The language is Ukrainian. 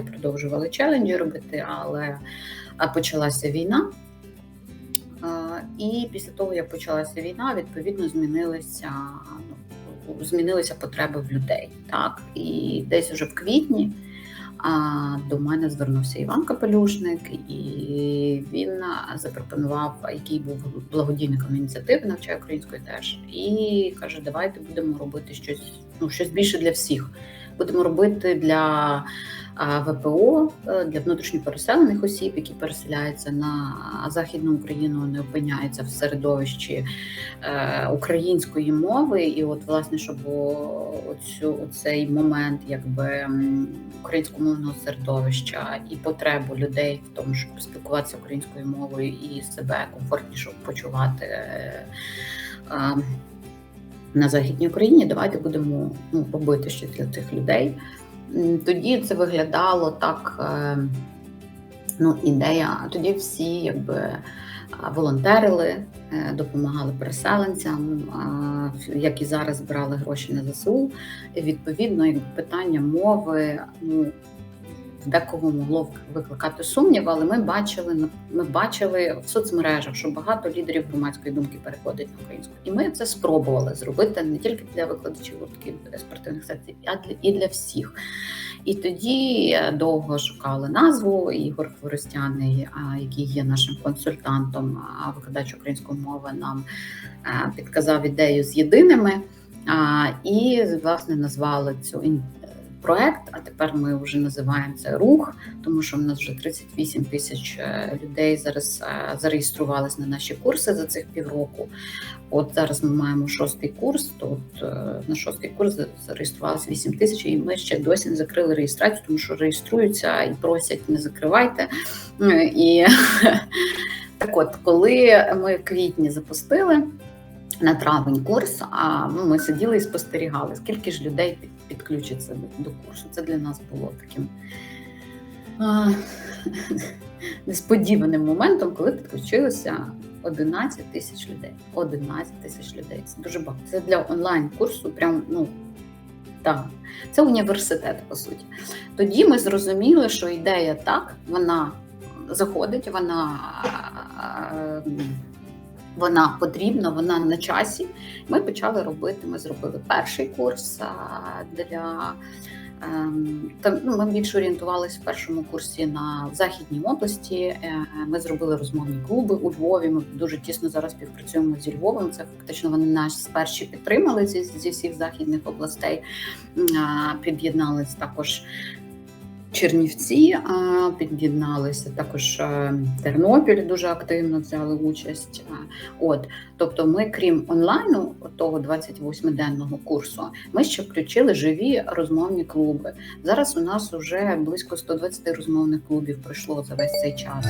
продовжували челенджі робити, але почалася війна. І після того, як почалася війна, відповідно змінилися ну, змінилися потреби в людей. Так і десь уже в квітні до мене звернувся Іван Капелюшник, і він запропонував, який був благодійником ініціативи навчає української теж, і каже: Давайте будемо робити щось, ну щось більше для всіх. Будемо робити для ВПО, е, для внутрішньопереселених осіб, які переселяються на Західну Україну, не опиняються в середовищі е, української мови. І, от, власне, щоб оцю, оцей момент якби українськомовного середовища і потребу людей в тому, щоб спілкуватися українською мовою і себе комфортніше почувати. е, на Західній Україні давайте будемо ну, робити щось для цих людей. Тоді це виглядало так. е, Ну, ідея. Тоді всі якби волонтерили, е, допомагали переселенцям, як і зараз збирали гроші на ЗСУ. Відповідно, питання мови ну, декого могло викликати сумнів, але ми бачили ми бачили в соцмережах, що багато лідерів громадської думки переходить на українську. І ми це спробували зробити не тільки для викладачів гуртків спортивних секцій, а для і для всіх. І тоді е, довго шукали назву. Ігор Хворостяний, який є нашим консультантом, а викладач української мови, нам е, підказав ідею з єдиними. А, І власне назвали цю е, проект. А тепер ми вже називаємо це рух, тому що в нас вже 38 тисяч е, людей зараз е, зареєструвались на наші курси за цих півроку. От зараз ми маємо шостий курс. То е, на шостий курс зареєструвалося 8 тисяч, і ми ще досі не закрили реєстрацію, тому що реєструються і просять не закривайте. І так от, коли ми в квітні запустили на травень курс, а ну, ми сиділи і спостерігали, скільки ж людей підключиться до, курсу. Це для нас було таким. а, Несподіваним моментом, коли підключилося 11 тисяч людей. 11 тисяч людей. Це дуже багато. Це для онлайн-курсу, прям ну так. Це університет, по суті. Тоді ми зрозуміли, що ідея так, вона заходить, вона, вона потрібна, вона на часі. Ми почали робити. Ми зробили перший курс для. ем, Там ну, ми більше орієнтувалися в першому курсі на західній області. Е, Ми зробили розмовні клуби у Львові. Ми дуже тісно зараз співпрацюємо зі Львовом. Це фактично вони нас перші підтримали зі, зі всіх західних областей. Під'єднались також Чернівці, під'єдналися також е, Тернопіль дуже активно взяли участь. От, тобто, ми, крім онлайну, того 28-денного курсу, ми ще включили живі розмовні клуби. Зараз у нас вже близько 120 розмовних клубів пройшло за весь цей час.